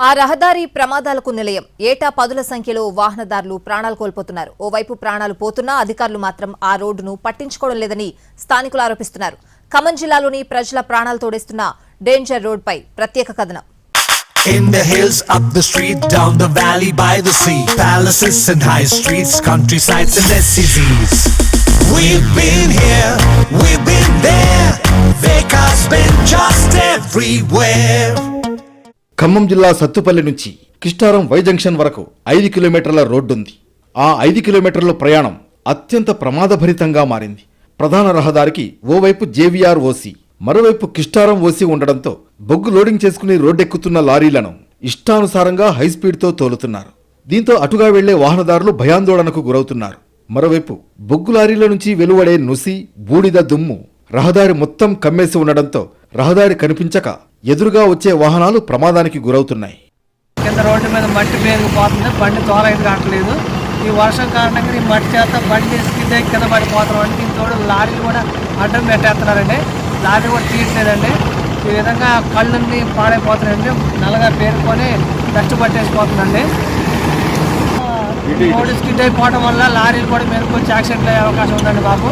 ఆ రహదారి ప్రమాదాలకు నిలయం ఏటా పదుల సంఖ్యలో వాహనదారులు ప్రాణాలు కోల్పోతున్నారు ఓవైపు ప్రాణాలు పోతున్నా అధికారులు మాత్రం ఆ రోడ్డును పట్టించుకోవడం లేదని స్థానికులు ఆరోపిస్తున్నారు ఖమ్మం జిల్లాలోని ప్రజల ప్రాణాలు తోడేస్తున్న డేంజర్ రోడ్పై ప్రత్యేక కథనం In the hills, up the street, down the valley, by the sea. Palaces and high streets, countrysides and SCZs. We've been here, we've been there. Vekas been just everywhere. Khammam జిల్లా సత్తుపల్లి నుంచి కిష్టారం వై జంక్షన్ వరకు ఐదు కిలోమీటర్ల రోడ్డుంది. ఆ ఐదు కిలోమీటర్ల ప్రయాణం అత్యంత ప్రమాదభరితంగా మారింది. ప్రధాన రహదారికి ఓవైపు జేవీఆర్ ఓసీ మరోవైపు కిష్టారం ఓసీ ఉండడంతో బొగ్గు లోడింగ్ చేసుకుని రోడ్డెక్కుతున్న లారీలను ఇష్టానుసారంగా హైస్పీడ్తో తోలుతున్నారు. దీంతో అటుగా వెళ్ళే వాహనదారులు భయాందోళనకు గురవుతున్నారు. మరోవైపు బొగ్గు లారీల నుంచి వెలువడే నుసి బూడిద దుమ్ము రహదారి మొత్తం కమ్మేసి ఉండడంతో రహదారి కనిపించక ఎదురుగా వచ్చే వాహనాలు ప్రమాదానికి గురవుతున్నాయి. కింద రోడ్డు మీద మట్టి పేరుకుపోతుంది. బండి తోలైతే కావట్లేదు. ఈ వర్షం కారణంగా ఈ మట్టి చేత బండి స్కిడ్ కింద పడిపోతున్నాం అండి దీని తోడు లారీలు కూడా అడ్డం పెట్టేస్తున్నారండి. లారీ కూడా తీయట్లేదండి. ఈ విధంగా కళ్ళన్నీ పాడైపోతున్నాయండి. నల్లగా పేరుకొని డస్ట్ పట్టేసిపోతుందండి. రోడ్డు స్కిడ్ అయిపోవడం వల్ల లారీలు కూడా మెరుకొచ్చి యాక్సిడెంట్ అయ్యే అవకాశం ఉందండి బాబు.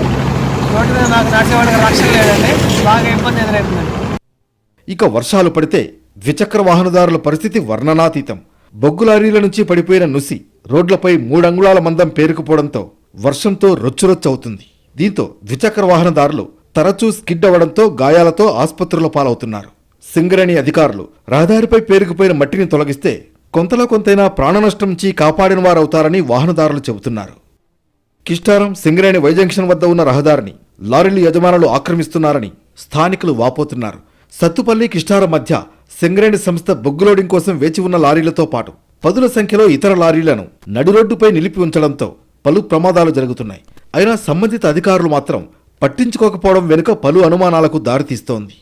రోడ్డు మీద నాకు నడిచేవాడికి రక్షణ లేదండి. బాగా ఇబ్బంది ఎదురవుతుందండి ఇక వర్షాలు పడితే ద్విచక్ర వాహనదారుల పరిస్థితి వర్ణనాతీతం. బొగ్గు లారీల నుంచి పడిపోయిన నుసి రోడ్లపై మూడంగుళాల మందం పేరుకుపోవడంతో వర్షంతో రొచ్చురొచ్చవుతుంది. దీంతో ద్విచక్ర వాహనదారులు తరచూ స్కిడ్ అవ్వడంతో గాయాలతో ఆసుపత్రుల పాలవుతున్నారు. సింగరేణి అధికారులు రహదారిపై పేరుకుపోయిన మట్టిని తొలగిస్తే కొంతలో కొంతైనా ప్రాణనష్టం నుంచి కాపాడిన వారవుతారని వాహనదారులు చెబుతున్నారు. కిష్టారం సింగరేణి వైజంక్షన్ వద్ద ఉన్న రహదారిని లారీల యజమానులు ఆక్రమిస్తున్నారని స్థానికులు వాపోతున్నారు. సత్తుపల్లి కిష్టారం మధ్య సింగరేణి సంస్థ బొగ్గు లోడింగ్ కోసం వేచి ఉన్న లారీలతో పాటు పదుల సంఖ్యలో ఇతర లారీలను నడిరోడ్డుపై నిలిపి ఉంచడంతో పలు ప్రమాదాలు జరుగుతున్నాయి. అయినా సంబంధిత అధికారులు మాత్రం పట్టించుకోకపోవడం వెనుక పలు అనుమానాలకు దారితీస్తోంది.